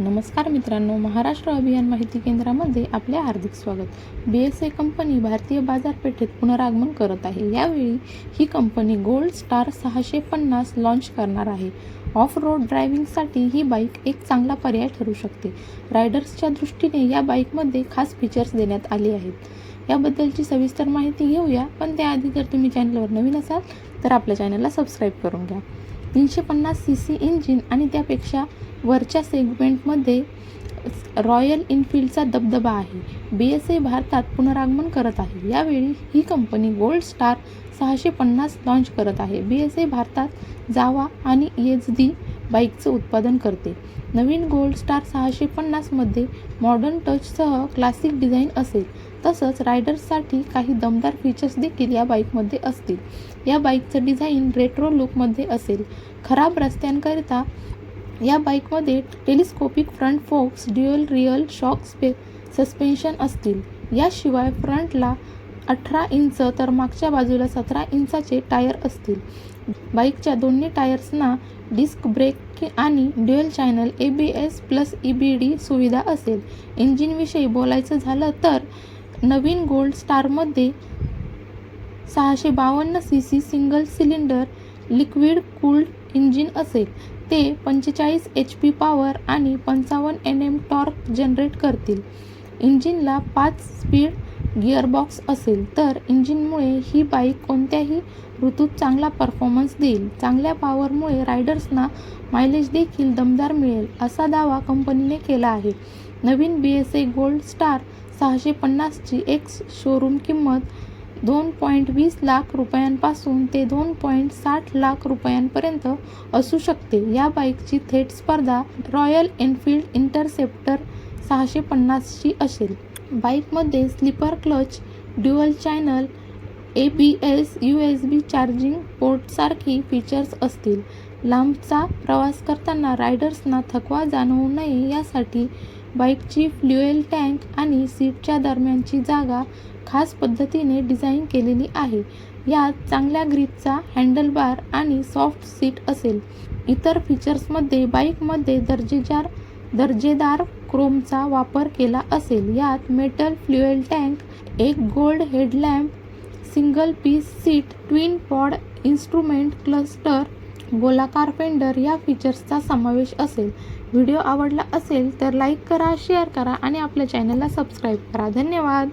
नमस्कार मित्रांनो महाराष्ट्र अभियान माहिती केंद्रामध्ये आपले हार्दिक स्वागत. बी एस ए कंपनी भारतीय बाजारपेठेत पुनरागमन करत आहे. यावेळी ही कंपनी गोल्ड स्टार सहाशे पन्नास लॉन्च करणार आहे. ऑफ रोड ड्रायव्हिंगसाठी ही बाईक एक चांगला पर्याय ठरू शकते. रायडर्सच्या दृष्टीने या बाईकमध्ये खास फीचर्स देण्यात आले आहेत. याबद्दलची सविस्तर माहिती घेऊया पण त्याआधी जर तुम्ही चॅनलवर नवीन असाल तर आपल्या चॅनलला सबस्क्राईब करून घ्या. तीनशे पन्नास सी सी इंजिन आणि त्यापेक्षा वरच्या सेगमेंटमध्ये रॉयल इनफिल्डचा दबदबा आहे. बी एस ए भारतात पुनरागमन करत आहे. यावेळी ही कंपनी गोल्ड स्टार सहाशे पन्नास लॉन्च करत आहे. बी एस ए भारतात जावा आणि एच डी बाईकचं उत्पादन करते. नवीन गोल्ड स्टार सहाशे पन्नासमध्ये मॉडर्न टचसह क्लासिक डिझाईन असेल. तसंच रायडर्ससाठी काही दमदार फीचर्स देखील या बाईकमध्ये असतील. या बाईकचं डिझाईन रेट्रो लुकमध्ये असेल. खराब रस्त्यांकरिता या बाईकमध्ये telescopic front forks dual rear shock स्पे suspension असतील. याशिवाय फ्रंटला अठरा इंच तर मागच्या बाजूला सतरा इंचाचे टायर असतील. बाईकच्या दोन्ही टायर्सना डिस्क ब्रेक आणि dual channel A B S plus E B D सुविधा असेल. इंजिनविषयी बोलायचं झालं तर नवीन गोल्ड स्टारमध्ये सहाशे बावन्न C C single cylinder liquid cooled engine असेल. ते पंचेचाळीस एच पी पॉवर आणि पंचावन्न एन एम टॉर्क जनरेट करतील. इंजिनला पाच स्पीड गिअरबॉक्स असेल तर इंजिनमुळे ही बाईक कोणत्याही ऋतूत चांगला परफॉर्मन्स देईल. चांगल्या पॉवरमुळे रायडर्सना मायलेज देखील दमदार मिळेल असा दावा कंपनीने केला आहे. नवीन B S A gold star सहाशे पन्नासची एक्स शोरूम किंमत दोन पॉईंट वीस लाख रुपयांपासून ते दोन पॉईंट साठ लाख रुपयांपर्यंत असू शकते. या बाईकची थेट स्पर्धा रॉयल एनफिल्ड इंटरसेप्टर सहाशे पन्नासची असेल. बाईकमध्ये slipper clutch dual channel A B S U S B charging पोर्टसारखी features असतील. लांबचा प्रवास करताना रायडर्सना थकवा जाणवू नये यासाठी बाईकची फ्ल्युएल टँक आणि सीटच्या दरम्यानची जागा खास पद्धतीने डिझाईन केलेली आहे. यात चांगल्या ग्रीपचा हँडलबार आणि सॉफ्ट सीट असेल. इतर फीचर्समध्ये बाईकमध्ये दर्जेदार दर्जेदार क्रोमचा वापर केला असेल. यात मेटल फ्ल्युएल टँक एक gold headlamp single piece seat twin pod instrument cluster गोलाकार फेंडर या फीचर्सचा समावेश असेल. व्हिडिओ आवडला असेल तर लाईक करा शेअर करा आणि आपल्या चॅनलला सबस्क्राईब करा. धन्यवाद.